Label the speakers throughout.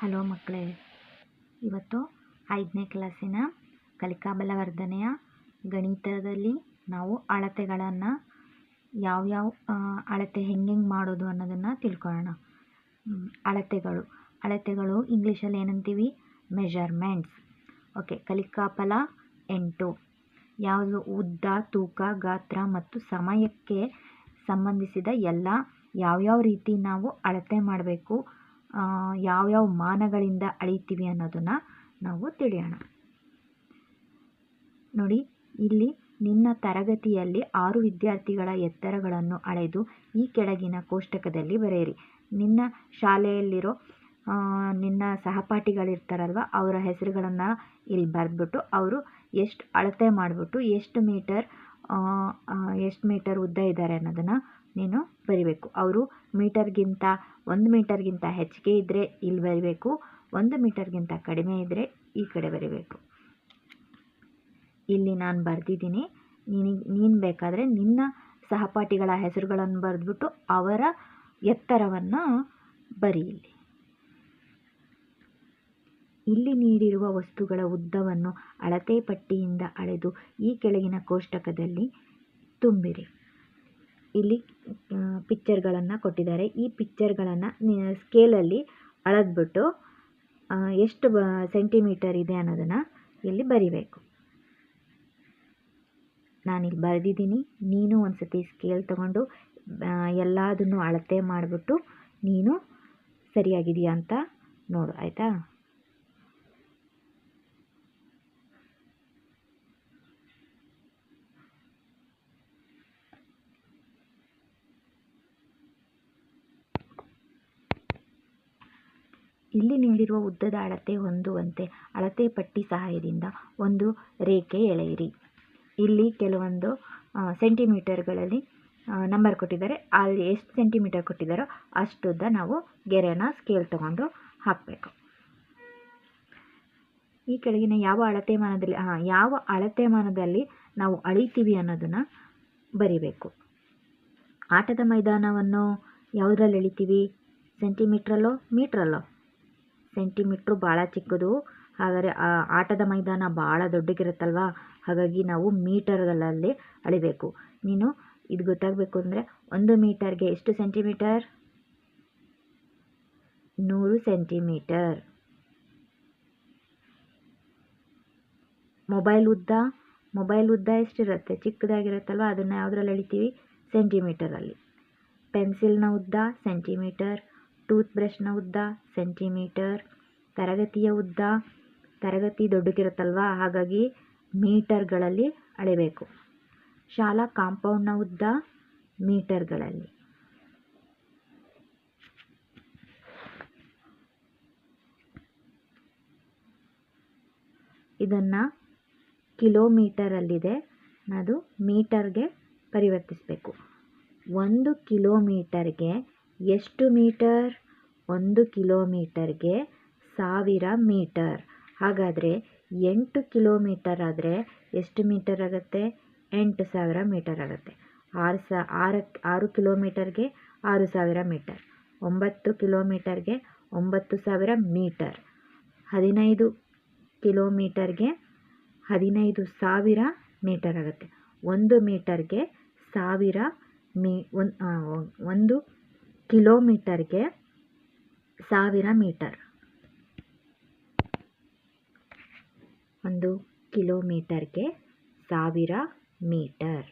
Speaker 1: Hello ಮಕ್ಕಳೇ, ಇವತ್ತು ಐದನೇ ಕ್ಲಾಸಿನ ಕಲಿಕಾ ಬಲವರ್ಧನೆಯ ಗಣಿತದಲ್ಲಿ ನಾವು ಅಳತೆಗಳನ್ನು ಯಾವ್ಯಾವ ಅಳತೆ ಹೆಂಗೆ ಮಾಡೋದು ಅನ್ನೋದನ್ನು ತಿಳ್ಕೊಳ್ಳೋಣ. ಅಳತೆಗಳು. ಅಳತೆಗಳು ಇಂಗ್ಲೀಷಲ್ಲಿ ಏನಂತೀವಿ? ಮೆಜರ್ಮೆಂಟ್ಸ್ ಓಕೆ ಕಲಿಕಾ ಫಲ ಎಂಟು. ಯಾವುದು? ಉದ್ದ, ತೂಕ, ಗಾತ್ರ ಮತ್ತು ಸಮಯಕ್ಕೆ ಸಂಬಂಧಿಸಿದ ಎಲ್ಲ ಯಾವ್ಯಾವ ರೀತಿ ನಾವು ಅಳತೆ ಮಾಡಬೇಕು ಯಾವ್ಯಾವ ಮಾನಗಳಿಂದ ಅಳಿತೀವಿ ಅನ್ನೋದನ್ನು ನಾವು ತಿಳಿಯೋಣ. ನೋಡಿ, ಇಲ್ಲಿ ನಿನ್ನ ತರಗತಿಯಲ್ಲಿ ಆರು ವಿದ್ಯಾರ್ಥಿಗಳ ಎತ್ತರಗಳನ್ನು ಅಳೆದು ಈ ಕೆಳಗಿನ ಕೋಷ್ಟಕದಲ್ಲಿ ಬರೆಯಿರಿ. ನಿನ್ನ ಶಾಲೆಯಲ್ಲಿರೋ ನಿನ್ನ ಸಹಪಾಠಿಗಳಿರ್ತಾರಲ್ವ, ಅವರ ಹೆಸರುಗಳನ್ನು ಇಲ್ಲಿ ಬರೆದ್ಬಿಟ್ಟು ಅವರು ಎಷ್ಟು ಅಳತೆ ಮಾಡಿಬಿಟ್ಟು ಎಷ್ಟು ಮೀಟರ್ ಎಷ್ಟು ಮೀಟರ್ ಉದ್ದ ಇದ್ದಾರೆ ಅನ್ನೋದನ್ನು ನೀನು ಬರಿಬೇಕು. ಅವರು ಮೀಟರ್ಗಿಂತ ಒಂದು ಮೀಟರ್ಗಿಂತ ಹೆಚ್ಚಿಗೆ ಇದ್ದರೆ ಇಲ್ಲಿ ಬರಿಬೇಕು, ಒಂದು ಮೀಟರ್ಗಿಂತ ಕಡಿಮೆ ಇದ್ದರೆ ಈ ಕಡೆ ಬರಿಬೇಕು. ಇಲ್ಲಿ ನಾನು ಬರೆದಿದ್ದೀನಿ. ನಿನಗೆ, ನೀನು ಬೇಕಾದರೆ ನಿನ್ನ ಸಹಪಾಠಿಗಳ ಹೆಸರುಗಳನ್ನು ಬರೆದ್ಬಿಟ್ಟು ಅವರ ಎತ್ತರವನ್ನು ಬರಿ ಇಲ್ಲಿ. ಇಲ್ಲಿ ನೀಡಿರುವ ವಸ್ತುಗಳ ಉದ್ದವನ್ನು ಅಳತೆ ಪಟ್ಟಿಯಿಂದ ಅಳೆದು ಈ ಕೆಳಗಿನ ಕೋಷ್ಟಕದಲ್ಲಿ ತುಂಬಿರಿ. ಇಲ್ಲಿ ಪಿಕ್ಚರ್ಗಳನ್ನು ಕೊಟ್ಟಿದ್ದಾರೆ. ಈ ಪಿಕ್ಚರ್ಗಳನ್ನು ಸ್ಕೇಲಲ್ಲಿ ಅಳೆದ್ಬಿಟ್ಟು ಎಷ್ಟು ಬ ಸೆಂಟಿಮೀಟರ್ ಇದೆ ಅನ್ನೋದನ್ನು ಇಲ್ಲಿ ಬರಿಬೇಕು. ನಾನಿಲ್ಲಿ ಬರೆದಿದ್ದೀನಿ. ನೀನು ಒಂದು ಸತಿ ಸ್ಕೇಲ್ ತಗೊಂಡು ಎಲ್ಲದನ್ನು ಅಳತೆ ಮಾಡಿಬಿಟ್ಟು, ನೀನು ಸರಿಯಾಗಿದೆಯಾ ಅಂತ ನೋಡು, ಆಯಿತಾ? ಇಲ್ಲಿ ನೀಡಿರುವ ಉದ್ದದ ಅಳತೆ ಹೊಂದುವಂತೆ ಅಳತೆ ಪಟ್ಟಿ ಸಹಾಯದಿಂದ ಒಂದು ರೇಖೆ ಎಳೆಯಿರಿ. ಇಲ್ಲಿ ಕೆಲವೊಂದು ಸೆಂಟಿಮೀಟರ್ಗಳಲ್ಲಿ ನಂಬರ್ ಕೊಟ್ಟಿದ್ದಾರೆ. ಅಲ್ಲಿ ಎಷ್ಟು ಸೆಂಟಿಮೀಟರ್ ಕೊಟ್ಟಿದ್ದಾರೋ ಅಷ್ಟುದ್ದ ನಾವು ಗೆರೆನ ಸ್ಕೇಲ್ ತಗೊಂಡು ಹಾಕಬೇಕು. ಈ ಕೆಳಗಿನ ಯಾವ ಅಳತೆ ಮಾನದಲ್ಲಿ ಹಾಂ ಯಾವ ಅಳತೆ ಮಾನದಲ್ಲಿ ನಾವು ಅಳಿತೀವಿ ಅನ್ನೋದನ್ನು ಬರಿಬೇಕು. ಆಟದ ಮೈದಾನವನ್ನು ಯಾವುದ್ರಲ್ಲಿ ಎಳಿತೀವಿ ಸೆಂಟಿಮೀಟ್ರಲ್ಲೋ, ಮೀಟ್ರಲ್ಲೋ? ಸೆಂಟಿಮೀಟ್ರು ಭಾಳ ಚಿಕ್ಕದು. ಆದರೆ ಆಟದ ಮೈದಾನ ಭಾಳ ದೊಡ್ಡಗಿರುತ್ತಲ್ವ? ಹಾಗಾಗಿ ನಾವು ಮೀಟರ್ಗಳಲ್ಲಿ ಅಳಿಬೇಕು. ನೀನು ಇದು ಗೊತ್ತಾಗಬೇಕು ಅಂದರೆ ಒಂದು ಮೀಟರ್ಗೆ ಎಷ್ಟು ಸೆಂಟಿಮೀಟರ್? ನೂರು ಸೆಂಟಿಮೀಟರ್. ಮೊಬೈಲ್ ಉದ್ದ? ಮೊಬೈಲ್ ಉದ್ದ ಎಷ್ಟಿರುತ್ತೆ? ಚಿಕ್ಕದಾಗಿರುತ್ತಲ್ವ? ಅದನ್ನು ಯಾವುದ್ರಲ್ಲಿ ಅಳಿತೀವಿ? ಸೆಂಟಿಮೀಟರಲ್ಲಿ ಪೆನ್ಸಿಲ್ನ ಉದ್ದ ಸೆಂಟಿಮೀಟರ್. ಟೂತ್ ಬ್ರಷ್ನ ಉದ್ದ, ಸೆಂಟಿಮೀಟರ್, ತರಗತಿಯ ಉದ್ದ, ತರಗತಿ ದೊಡ್ಡಗಿರುತ್ತಲ್ವ ಹಾಗಾಗಿ ಮೀಟರ್ಗಳಲ್ಲಿ ಅಳೆಯಬೇಕು ಶಾಲಾ ಕಾಂಪೌಂಡ್ನ ಉದ್ದ, ಮೀಟರ್ಗಳಲ್ಲಿ. ಇದನ್ನು ಕಿಲೋಮೀಟರಲ್ಲಿದೆ. ಅದು ಮೀಟರ್ಗೆ ಪರಿವರ್ತಿಸಬೇಕು. ಒಂದು ಕಿಲೋಮೀಟರ್ಗೆ ಎಷ್ಟು ಮೀಟರ್? ಒಂದು ಕಿಲೋಮೀಟರ್ಗೆ ಸಾವಿರ ಮೀಟರ್. ಹಾಗಾದರೆ ಎಂಟು ಕಿಲೋಮೀಟರ್ ಆದರೆ ಎಷ್ಟು ಮೀಟರ್ ಆಗುತ್ತೆ? ಎಂಟು ಸಾವಿರ ಮೀಟರ್ ಆಗುತ್ತೆ. ಆರು ಸ ಆರು ಆರು ಕಿಲೋಮೀಟರ್ಗೆ ಆರು ಸಾವಿರ ಮೀಟರ್. ಒಂಬತ್ತು ಕಿಲೋಮೀಟರ್ಗೆ ಒಂಬತ್ತು ಸಾವಿರ ಮೀಟರ್. ಹದಿನೈದು ಕಿಲೋಮೀಟರ್ಗೆ ಹದಿನೈದು ಸಾವಿರ ಮೀಟರ್ ಆಗುತ್ತೆ. ಒಂದು ಮೀಟರ್ಗೆ ಸಾವಿರ ಮೀ ಒಂದು ಕಿಲೋಮೀಟರ್ಗೆ ಸಾವಿರ ಮೀಟರ್. ಒಂದು ಕಿಲೋಮೀಟರ್ಗೆ ಸಾವಿರ ಮೀಟರ್.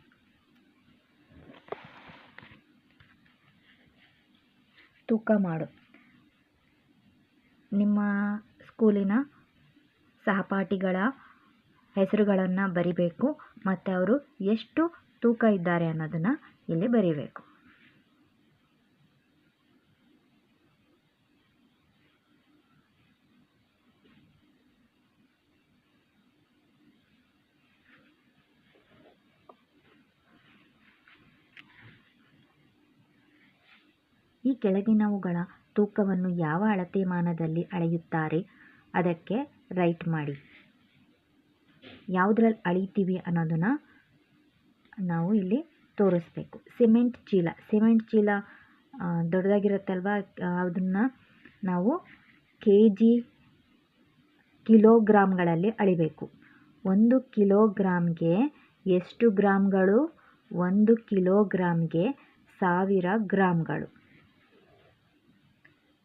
Speaker 1: ತೂಕ ಮಾಡು. ನಿಮ್ಮ ಸ್ಕೂಲಿನ ಸಹಪಾಠಿಗಳ ಹೆಸರುಗಳನ್ನು ಬರಿಬೇಕು, ಮತ್ತು ಅವರು ಎಷ್ಟು ತೂಕ ಇದ್ದಾರೆ ಅನ್ನೋದನ್ನು ಇಲ್ಲಿ ಬರೀಬೇಕು. ಈ ಕೆಳಗಿನವುಗಳ ತೂಕವನ್ನು ಯಾವ ಅಳತೆಮಾನದಲ್ಲಿ ಅಳೆಯುತ್ತಾರೆ? ಅದಕ್ಕೆ ರೈಟ್ ಮಾಡಿ. ಯಾವುದ್ರಲ್ಲಿ ಅಳಿತೀವಿ ಅನ್ನೋದನ್ನು ನಾವು ಇಲ್ಲಿ ತೋರಿಸ್ಬೇಕು. ಸಿಮೆಂಟ್ ಚೀಲ. ಸಿಮೆಂಟ್ ಚೀಲ ದೊಡ್ಡದಾಗಿರುತ್ತಲ್ವಾ? ಅದನ್ನು ನಾವು ಕೆ ಜಿ ಕಿಲೋಗ್ರಾಮ್ಗಳಲ್ಲಿ ಅಳಿಬೇಕು. ಒಂದು ಕಿಲೋಗ್ರಾಮ್ಗೆ ಎಷ್ಟು ಗ್ರಾಮ್ಗಳು ಒಂದು ಕಿಲೋಗ್ರಾಮ್ಗೆ ಸಾವಿರ ಗ್ರಾಮ್ಗಳು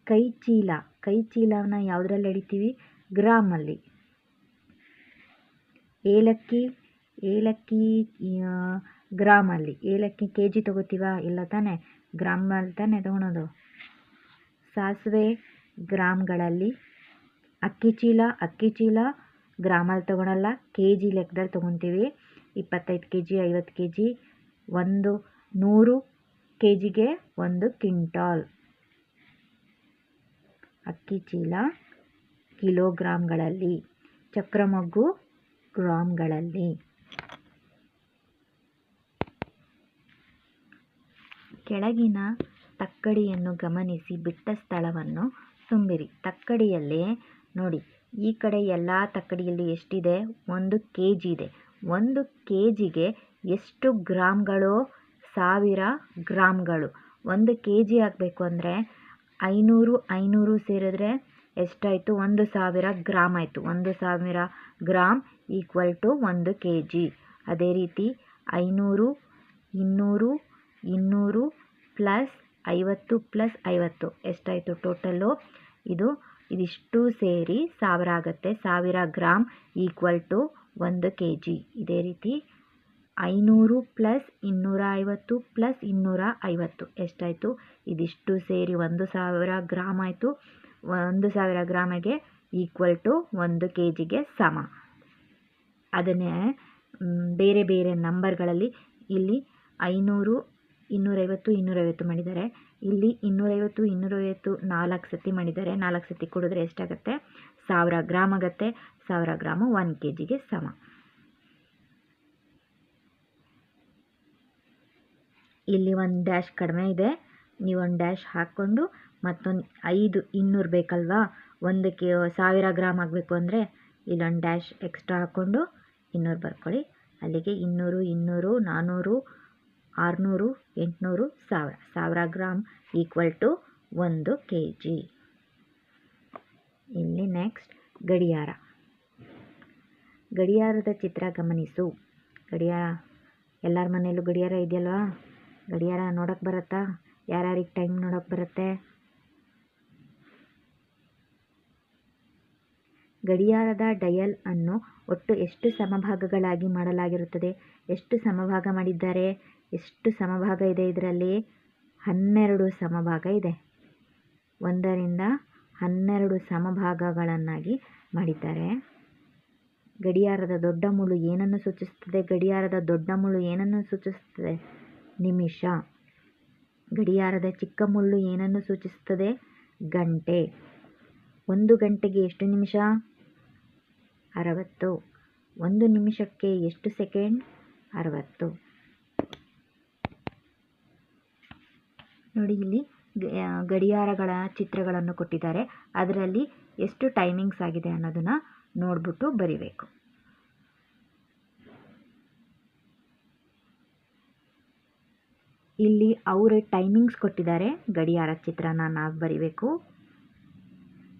Speaker 1: ಕೈ ಚೀಲ ಕೈ ಚೀಲನ ಯಾವುದ್ರಲ್ಲಿ ಹಿಡಿತೀವಿ ಗ್ರಾಮಲ್ಲಿ. ಏಲಕ್ಕಿ ಏಲಕ್ಕಿ ಗ್ರಾಮಲ್ಲಿ. ಏಲಕ್ಕಿ ಕೆ ಜಿ ತೊಗೋತೀವ? ಇಲ್ಲ ತಾನೇ? ಗ್ರಾಮಲ್ಲಿ ತಾನೇ ತೊಗೊಳೋದು. ಸಾಸಿವೆ ಗ್ರಾಮ್ಗಳಲ್ಲಿ. ಅಕ್ಕಿ ಚೀಲ ಅಕ್ಕಿ ಚೀಲ ಗ್ರಾಮಲ್ಲಿ ತೊಗೊಳಲ್ಲ. ಕೆ ಜಿ ಲೆಕ್ಕದಲ್ಲಿ ತೊಗೊತೀವಿ. ಇಪ್ಪತ್ತೈದು ಕೆ ಜಿ ಐವತ್ತು ಕೆ ಜಿ ಒಂದು ನೂರು ಕೆ ಜಿಗೆ ಒಂದು ಕ್ವಿಂಟಾಲ್. ಅಕ್ಕಿ ಚೀಲ ಕಿಲೋಗ್ರಾಂಗಳಲ್ಲಿ, ಚಕ್ರಮಗ್ಗು ಗ್ರಾಮ್ಗಳಲ್ಲಿ ಕೆಳಗಿನ ತಕ್ಕಡಿಯನ್ನು ಗಮನಿಸಿ, ಬಿಟ್ಟ ಸ್ಥಳವನ್ನು ತುಂಬಿರಿ. ತಕ್ಕಡಿಯಲ್ಲಿ ನೋಡಿ, ಈ ಕಡೆ ಎಲ್ಲ ತಕ್ಕಡಿಯಲ್ಲಿ ಎಷ್ಟಿದೆ? ಒಂದು ಕೆ ಜಿ ಇದೆ. ಒಂದು ಕೆ ಜಿಗೆ ಎಷ್ಟು ಗ್ರಾಮ್ಗಳು ಸಾವಿರ ಗ್ರಾಮ್ಗಳು ಒಂದು ಕೆ ಜಿ ಆಗಬೇಕು ಅಂದರೆ ಐನೂರು ಐನೂರು ಸೇರಿದ್ರೆ ಎಷ್ಟಾಯಿತು? ಒಂದು ಸಾವಿರ ಗ್ರಾಮ್ ಆಯಿತು. ಒಂದು ಸಾವಿರ ಗ್ರಾಮ್ ಈಕ್ವಲ್ ಟು ಒಂದು ಕೆ ಜಿ ಅದೇ ರೀತಿ ಐನೂರು, ಇನ್ನೂರು ಇನ್ನೂರು ಪ್ಲಸ್ ಐವತ್ತು ಪ್ಲಸ್ ಐವತ್ತು. ಎಷ್ಟಾಯಿತು ಟೋಟಲ್ಲು ಇದು ಇದಿಷ್ಟು ಸೇರಿ ಸಾವಿರ ಆಗುತ್ತೆ. ಸಾವಿರ ಗ್ರಾಮ್ ಈಕ್ವಲ್ ಟು ಒಂದು ಕೆ ಜಿ ಇದೇ ರೀತಿ ಐನೂರು ಪ್ಲಸ್ ಇನ್ನೂರ ಐವತ್ತು ಪ್ಲಸ್ ಇನ್ನೂರ ಐವತ್ತು ಎಷ್ಟಾಯಿತು? ಇದಿಷ್ಟು ಸೇರಿ ಒಂದು ಸಾವಿರ ಗ್ರಾಮ್ ಆಯಿತು. ಒಂದು ಸಾವಿರ ಗ್ರಾಮಿಗೆ ಈಕ್ವಲ್ ಟು ಒಂದು ಕೆ ಜಿಗೆ ಸಮ. ಅದನ್ನೇ ಬೇರೆ ಬೇರೆ ನಂಬರ್ಗಳಲ್ಲಿ ಇಲ್ಲಿ ಐನೂರು, ಇನ್ನೂರೈವತ್ತು ಇನ್ನೂರೈವತ್ತು ಮಾಡಿದ್ದಾರೆ ಇಲ್ಲಿ ಇನ್ನೂರೈವತ್ತು ಇನ್ನೂರೈವತ್ತು ನಾಲ್ಕು ಸತಿ ಮಾಡಿದ್ದಾರೆ ನಾಲ್ಕು ಸತಿ ಕೊಡಿದ್ರೆ ಎಷ್ಟಾಗುತ್ತೆ? ಸಾವಿರ ಗ್ರಾಮ್ ಆಗುತ್ತೆ. ಸಾವಿರ ಗ್ರಾಮು ಒನ್ ಕೆ ಜಿಗೆ ಸಮ. ಇಲ್ಲಿ ಒಂದು ಡ್ಯಾಶ್ ಕಡಿಮೆ ಇದೆ. ನೀವು ಒಂದು ಡ್ಯಾಶ್ ಹಾಕ್ಕೊಂಡು ಮತ್ತೊಂದು ಐದು ಇನ್ನೂರು ಬೇಕಲ್ವಾ? ಒಂದಕ್ಕೆ ಸಾವಿರ ಗ್ರಾಮ್ ಆಗಬೇಕು ಅಂದರೆ ಇಲ್ಲೊಂದು ಡ್ಯಾಶ್ ಎಕ್ಸ್ಟ್ರಾ ಹಾಕ್ಕೊಂಡು ಇನ್ನೂರು ಬರ್ಕೊಳ್ಳಿ. ಅಲ್ಲಿಗೆ ಇನ್ನೂರು ಇನ್ನೂರು ನಾನ್ನೂರು ಆರುನೂರು, ಎಂಟುನೂರು, ಸಾವಿರ. ಸಾವಿರ ಗ್ರಾಮ್ ಈಕ್ವಲ್ ಟು ಒಂದು ಕೆ ಜಿ ಇಲ್ಲಿ ನೆಕ್ಸ್ಟ್ ಗಡಿಯಾರ. ಗಡಿಯಾರದ ಚಿತ್ರ ಗಮನಿಸು. ಗಡಿಯಾರ, ಎಲ್ಲರ ಮನೆಯಲ್ಲೂ ಗಡಿಯಾರ ಇದೆಯಲ್ವಾ? ಗಡಿಯಾರ ನೋಡೋಕ್ಕೆ ಬರುತ್ತಾ? ಯಾರ್ಯಾರಿಗೆ ಟೈಮ್ ನೋಡೋಕ್ಕೆ ಬರುತ್ತೆ? ಗಡಿಯಾರದ ಡಯಲ್ ಅನ್ನು ಒಟ್ಟು ಎಷ್ಟು ಸಮಭಾಗಗಳಾಗಿ ಮಾಡಲಾಗಿರುತ್ತದೆ? ಎಷ್ಟು ಸಮಭಾಗ ಮಾಡಿದ್ದಾರೆ? ಎಷ್ಟು ಸಮಭಾಗ ಇದೆ ಇದರಲ್ಲಿ? ಹನ್ನೆರಡು ಸಮಭಾಗ ಇದೆ. ಒಂದರಿಂದ ಹನ್ನೆರಡು ಸಮಭಾಗಗಳನ್ನಾಗಿ ಮಾಡಿದ್ದಾರೆ. ಗಡಿಯಾರದ ದೊಡ್ಡ ಮುಳ್ಳು ಏನನ್ನು ಸೂಚಿಸುತ್ತದೆ? ಗಡಿಯಾರದ ದೊಡ್ಡ ಮುಳ್ಳು ಏನನ್ನು ಸೂಚಿಸುತ್ತದೆ? ನಿಮಿಷ. ಗಡಿಯಾರದ ಚಿಕ್ಕ ಮುಳ್ಳು ಏನನ್ನು ಸೂಚಿಸುತ್ತದೆ? ಗಂಟೆ. ಒಂದು ಗಂಟೆಗೆ ಎಷ್ಟು ನಿಮಿಷ? ಅರವತ್ತು. ಒಂದು ನಿಮಿಷಕ್ಕೆ ಎಷ್ಟು ಸೆಕೆಂಡ್? ಅರವತ್ತು. ನೋಡಿ, ಇಲ್ಲಿ ಗಡಿಯಾರಗಳ ಚಿತ್ರಗಳನ್ನು ಕೊಟ್ಟಿದ್ದಾರೆ. ಅದರಲ್ಲಿ ಎಷ್ಟು ಟೈಮಿಂಗ್ಸ್ ಆಗಿದೆ ಅನ್ನೋದನ್ನು ನೋಡಿಬಿಟ್ಟು ಬರಿಬೇಕು. ಇಲ್ಲಿ ಅವರೇ ಟೈಮಿಂಗ್ಸ್ ಕೊಟ್ಟಿದ್ದಾರೆ. ಗಡಿಯಾರ ಚಿತ್ರನ ನಾವು ಬರಿಬೇಕು.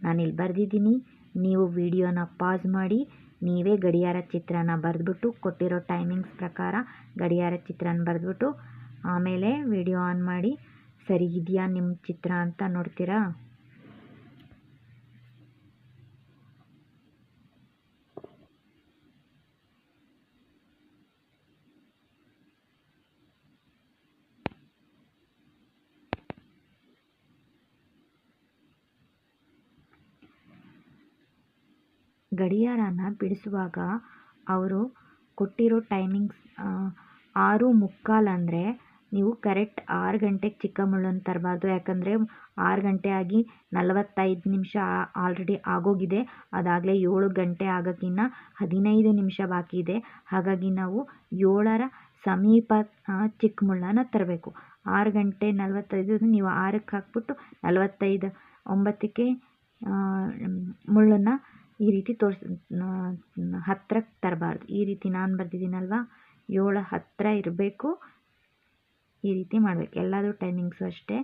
Speaker 1: ನಾನಿಲ್ಲಿ ಬರೆದಿದ್ದೀನಿ. ನೀವು ವಿಡಿಯೋನ ಪಾಸ್ ಮಾಡಿ, ನೀವೇ ಗಡಿಯಾರ ಚಿತ್ರನ ಬರೆದ್ಬಿಟ್ಟು ಕೊಟ್ಟಿರೋ ಟೈಮಿಂಗ್ಸ್ ಪ್ರಕಾರ ಗಡಿಯಾರ ಚಿತ್ರನ ಬರೆದ್ಬಿಟ್ಟು ಆಮೇಲೆ ವಿಡಿಯೋ ಆನ್ ಮಾಡಿ. ಸರಿ ಇದೆಯಾ ನಿಮ್ಮ ಚಿತ್ರ ಅಂತ ನೋಡ್ತೀರಾ? ಗಡಿಯಾರನ ಬಿಡಿಸುವಾಗ ಅವರು ಕೊಟ್ಟಿರೋ ಟೈಮಿಂಗ್ಸ್ ಆರು ಮುಕ್ಕಾಲು ಅಂದರೆ ನೀವು ಕರೆಕ್ಟ್ ಆರು ಗಂಟೆಗೆ ಚಿಕ್ಕ ಮುಳ್ಳನ್ನು ತರಬಾರ್ದು. ಯಾಕಂದರೆ ಆರು ಗಂಟೆ ಆಗಿ ನಲವತ್ತೈದು ನಿಮಿಷ ಆಲ್ರೆಡಿ ಆಗೋಗಿದೆ. ಅದಾಗಲೇ ಏಳು ಗಂಟೆ ಆಗೋಕ್ಕಿನ್ನ ಹದಿನೈದು ನಿಮಿಷ ಬಾಕಿ ಇದೆ. ಹಾಗಾಗಿ ನಾವು ಏಳರ ಸಮೀಪ ಚಿಕ್ಕ ಮುಳ್ಳನ್ನು ತರಬೇಕು. ಆರು ಗಂಟೆ ನಲವತ್ತೈದು ನೀವು ಆರಕ್ಕೆ ಹಾಕಿಬಿಟ್ಟು ನಲವತ್ತೈದು, ಒಂಬತ್ತಕ್ಕೆ ಮುಳ್ಳನ್ನು ಈ ರೀತಿ ತೋರ್ಸಿ ಹತ್ರಕ್ಕೆ ತರಬಾರ್ದು. ಈ ರೀತಿ ನಾನು ಬರೆದಿದ್ದೀನಲ್ವ? ಏಳು ಹತ್ತಿರ ಇರಬೇಕು. ಈ ರೀತಿ ಮಾಡಬೇಕು. ಎಲ್ಲಾದರೂ ಟೈಮಿಂಗ್ಸು ಅಷ್ಟೇ.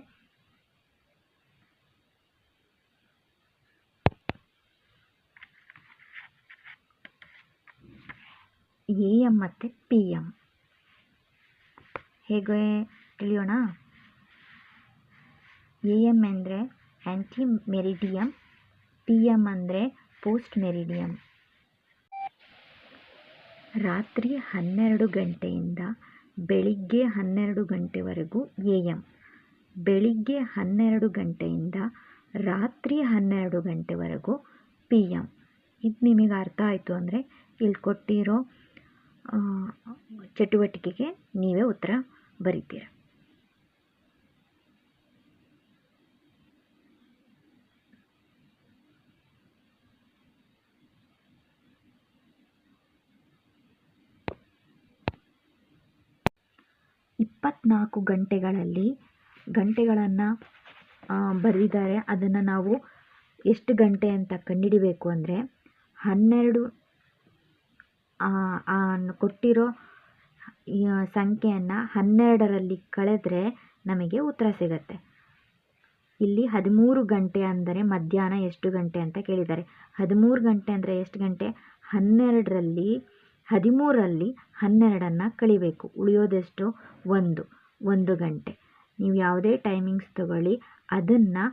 Speaker 1: ಎ ಎಂ ಮತ್ತು ಪಿ ಎಂ ಹೇಗೆ ತಿಳಿಯೋಣ ಎ ಎಂ ಅಂದರೆ ಆ್ಯಂಟಿ ಮೆರಿಡಿಯಮ್ ಪಿ ಎಂ ಅಂದರೆ ಪೋಸ್ಟ್ ಮೆರಿಡಿಯಮ್ ರಾತ್ರಿ ಹನ್ನೆರಡು ಗಂಟೆಯಿಂದ ಬೆಳಿಗ್ಗೆ ಹನ್ನೆರಡು ಗಂಟೆವರೆಗೂ ಎ ಎಂ ಬೆಳಿಗ್ಗೆ ಹನ್ನೆರಡು ಗಂಟೆಯಿಂದ ರಾತ್ರಿ ಹನ್ನೆರಡು ಗಂಟೆವರೆಗೂ ಪಿ ಎಂ ಇದು ನಿಮಗೆ ಅರ್ಥ ಆಯಿತು ಅಂದರೆ ಇಲ್ಲಿ ಕೊಟ್ಟಿರೋ ಚಟುವಟಿಕೆಗೆ ನೀವೇ ಉತ್ತರ ಬರಿತೀರ. ಇಪ್ಪತ್ನಾಲ್ಕು ಗಂಟೆಗಳಲ್ಲಿ ಗಂಟೆಗಳನ್ನು ಬರೆದಿದ್ದಾರೆ. ಅದನ್ನು ನಾವು ಎಷ್ಟು ಗಂಟೆ ಅಂತ ಕಂಡಿಡಿಬೇಕು ಅಂದರೆ ಹನ್ನೆರಡು ಕೊಟ್ಟಿರೋ ಸಂಖ್ಯೆಯನ್ನು ಹನ್ನೆರಡರಲ್ಲಿ ಕಳೆದರೆ ನಮಗೆ ಉತ್ತರ ಸಿಗತ್ತೆ. ಇಲ್ಲಿ ಹದಿಮೂರು ಗಂಟೆ ಅಂದರೆ ಮಧ್ಯಾಹ್ನ ಎಷ್ಟು ಗಂಟೆ ಅಂತ ಕೇಳಿದ್ದಾರೆ. ಹದಿಮೂರು ಗಂಟೆ ಅಂದರೆ ಎಷ್ಟು ಗಂಟೆ? ಹನ್ನೆರಡರಲ್ಲಿ ಹದಿಮೂರರಲ್ಲಿ ಹನ್ನೆರಡನ್ನು ಕಳಿಬೇಕು. ಉಳಿಯೋದೆಷ್ಟು? ಒಂದು. ಒಂದು ಗಂಟೆ. ನೀವು ಯಾವುದೇ ಟೈಮಿಂಗ್ಸ್ ತಗೊಳ್ಳಿ. ಅದನ್ನು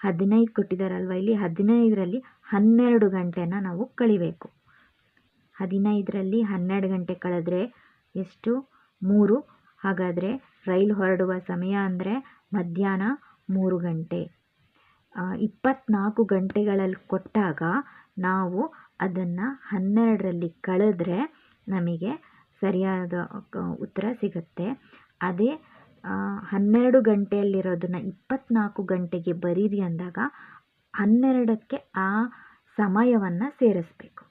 Speaker 1: ಹದಿನೈದು ಕೊಟ್ಟಿದ್ದಾರಲ್ವ ಇಲ್ಲಿ ಹದಿನೈದರಲ್ಲಿ ಹನ್ನೆರಡು ಗಂಟೆನ ನಾವು ಕಳಿಬೇಕು. ಹದಿನೈದರಲ್ಲಿ ಹನ್ನೆರಡು ಗಂಟೆ ಕಳೆದ್ರೆ ಎಷ್ಟು? ಮೂರು. ಹಾಗಾದರೆ ರೈಲು ಹೊರಡುವ ಸಮಯ ಅಂದರೆ ಮಧ್ಯಾಹ್ನ ಮೂರು ಗಂಟೆ. ಇಪ್ಪತ್ನಾಲ್ಕು ಗಂಟೆಗಳಲ್ಲಿ ಕೊಟ್ಟಾಗ ನಾವು ಅದನ್ನು ಹನ್ನೆರಡರಲ್ಲಿ ಕಳೆದ್ರೆ ನಮಗೆ ಸರಿಯಾದ ಉತ್ತರ ಸಿಗುತ್ತೆ. ಅದೇ ಹನ್ನೆರಡು ಗಂಟೆಯಲ್ಲಿರೋದನ್ನು ಇಪ್ಪತ್ನಾಲ್ಕು ಗಂಟೆಗೆ ಬರೀರಿ ಅಂದಾಗ ಹನ್ನೆರಡಕ್ಕೆ ಆ ಸಮಯವನ್ನು ಸೇರಿಸ್ಬೇಕು.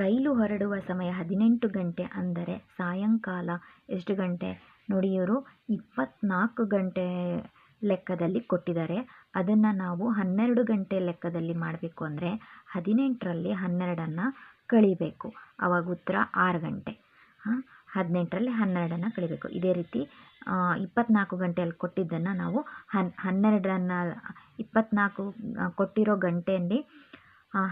Speaker 1: ರೈಲು ಹೊರಡುವ ಸಮಯ ಹದಿನೆಂಟು ಗಂಟೆ ಅಂದರೆ ಸಾಯಂಕಾಲ ಎಷ್ಟು ಗಂಟೆ? ನೋಡಿ ಇವರು ಇಪ್ಪತ್ನಾಲ್ಕು ಗಂಟೆ ಲೆಕ್ಕದಲ್ಲಿ ಕೊಟ್ಟಿದ್ದಾರೆ. ಅದನ್ನು ನಾವು ಹನ್ನೆರಡು ಗಂಟೆ ಲೆಕ್ಕದಲ್ಲಿ ಮಾಡಬೇಕು ಅಂದರೆ ಹದಿನೆಂಟರಲ್ಲಿ ಹನ್ನೆರಡನ್ನು ಕಳಿಬೇಕು. ಆವಾಗ ಉತ್ತರ ಆರು ಗಂಟೆ. ಹದಿನೆಂಟರಲ್ಲಿ ಹನ್ನೆರಡನ್ನು ಕಳಿಬೇಕು. ಇದೇ ರೀತಿ ಇಪ್ಪತ್ನಾಲ್ಕು ಗಂಟೆಯಲ್ಲಿ ಕೊಟ್ಟಿದ್ದನ್ನು ನಾವು ಹನ್, ಹನ್ನೆರಡನ್ನು, ಇಪ್ಪತ್ನಾಲ್ಕು ಕೊಟ್ಟಿರೋ ಗಂಟೆಯಲ್ಲಿ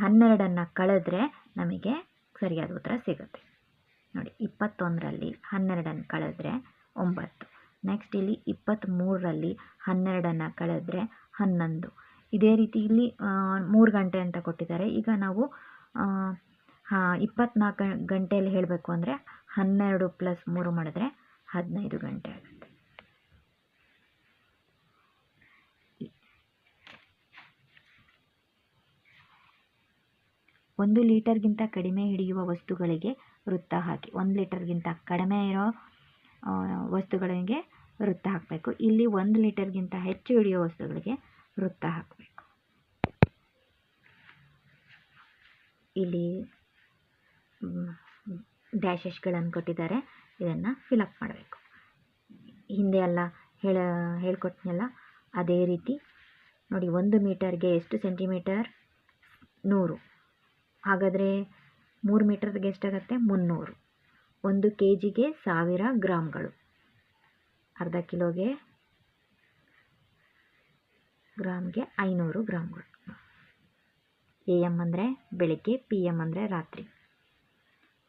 Speaker 1: ಹನ್ನೆರಡನ್ನು ಕಳೆದ್ರೆ ನಮಗೆ ಸರಿಯಾದ ಉತ್ತರ ಸಿಗುತ್ತೆ. ನೋಡಿ, ಇಪ್ಪತ್ತೊಂದರಲ್ಲಿ ಹನ್ನೆರಡನ್ನು ಕಳೆದ್ರೆ ಒಂಬತ್ತು. ನೆಕ್ಸ್ಟ್ ಇಲ್ಲಿ ಇಪ್ಪತ್ತ್ಮೂರರಲ್ಲಿ ಹನ್ನೆರಡನ್ನು ಕಳೆದರೆ ಹನ್ನೊಂದು. ಇದೇ ರೀತಿ ಇಲ್ಲಿ ಮೂರು ಗಂಟೆ ಅಂತ ಕೊಟ್ಟಿದ್ದಾರೆ. ಈಗ ನಾವು ಹಾಂ, ಇಪ್ಪತ್ನಾಲ್ಕು ಗಂಟೆಯಲ್ಲಿ ಹೇಳಬೇಕು ಅಂದರೆ ಹನ್ನೆರಡು ಪ್ಲಸ್ ಮೂರು ಮಾಡಿದ್ರೆ ಹದಿನೈದು ಗಂಟೆ ಆಗುತ್ತೆ. ಒಂದು ಲೀಟರ್ಗಿಂತ ಕಡಿಮೆ ಹಿಡಿಯುವ ವಸ್ತುಗಳಿಗೆ ವೃತ್ತ ಹಾಕಿ. ಒಂದು ಲೀಟರ್ಗಿಂತ ಕಡಿಮೆ ಇರೋ ವಸ್ತುಗಳಿಗೆ ವೃತ್ತ ಹಾಕಬೇಕು. ಇಲ್ಲಿ ಒಂದು ಲೀಟರ್ಗಿಂತ ಹೆಚ್ಚು ಹಿಡಿಯೋ ವಸ್ತುಗಳಿಗೆ ವೃತ್ತ ಹಾಕಬೇಕು. ಇಲ್ಲಿ ಡ್ಯಾಶಸ್ಗಳನ್ನು ಕೊಟ್ಟಿದ್ದಾರೆ. ಇದನ್ನು ಫಿಲಪ್ ಮಾಡಬೇಕು. ಹಿಂದೆ ಎಲ್ಲ ಹೇಳ, ಹೇಳ್ಕೊಟ್ನಲ್ಲ, ಅದೇ ರೀತಿ. ನೋಡಿ, ಒಂದು ಮೀಟರ್ಗೆ ಎಷ್ಟು ಸೆಂಟಿಮೀಟರ್? ನೂರು. ಹಾಗಾದರೆ ಮೂರು ಮೀಟರ್ಗೆ ಎಷ್ಟಾಗತ್ತೆ? ಮುನ್ನೂರು. ಒಂದು ಕೆ ಜಿಗೆ ಸಾವಿರ ಗ್ರಾಮ್ಗಳು ಅರ್ಧ ಕಿಲೋಗೆ ಗ್ರಾಮ್ಗೆ ಐನೂರು ಗ್ರಾಮ್ಗಳು ಎ ಎಂ ಅಂದರೆ ಬೆಳಗ್ಗೆ, ಪಿ ಎಂ ಅಂದರೆ ರಾತ್ರಿ.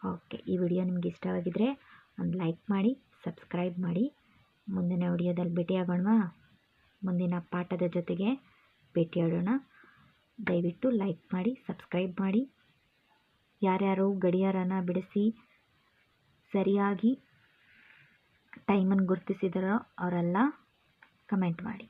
Speaker 1: ಓಕೆ, ಈ ವಿಡಿಯೋ ನಿಮ್ಗೆ ಇಷ್ಟವಾಗಿದ್ದರೆ ಒಂದು ಲೈಕ್ ಮಾಡಿ, ಸಬ್ಸ್ಕ್ರೈಬ್ ಮಾಡಿ. ಮುಂದಿನ ವಿಡಿಯೋದಲ್ಲಿ ಭೇಟಿಯಾಗೋಣವಾ ಮುಂದಿನ ಪಾಠದ ಜೊತೆಗೆ ಭೇಟಿಯಾಡೋಣ ದಯವಿಟ್ಟು ಲೈಕ್ ಮಾಡಿ, ಸಬ್ಸ್ಕ್ರೈಬ್ ಮಾಡಿ. ಯಾರ್ಯಾರು ಗಡಿಯಾರನ ಬಿಡಿಸಿ ಸರಿಯಾಗಿ ಟೈಮನ್ನು ಗುರುತಿಸಿದರೋ ಅವರೆಲ್ಲ ಕಮೆಂಟ್ ಮಾಡಿ.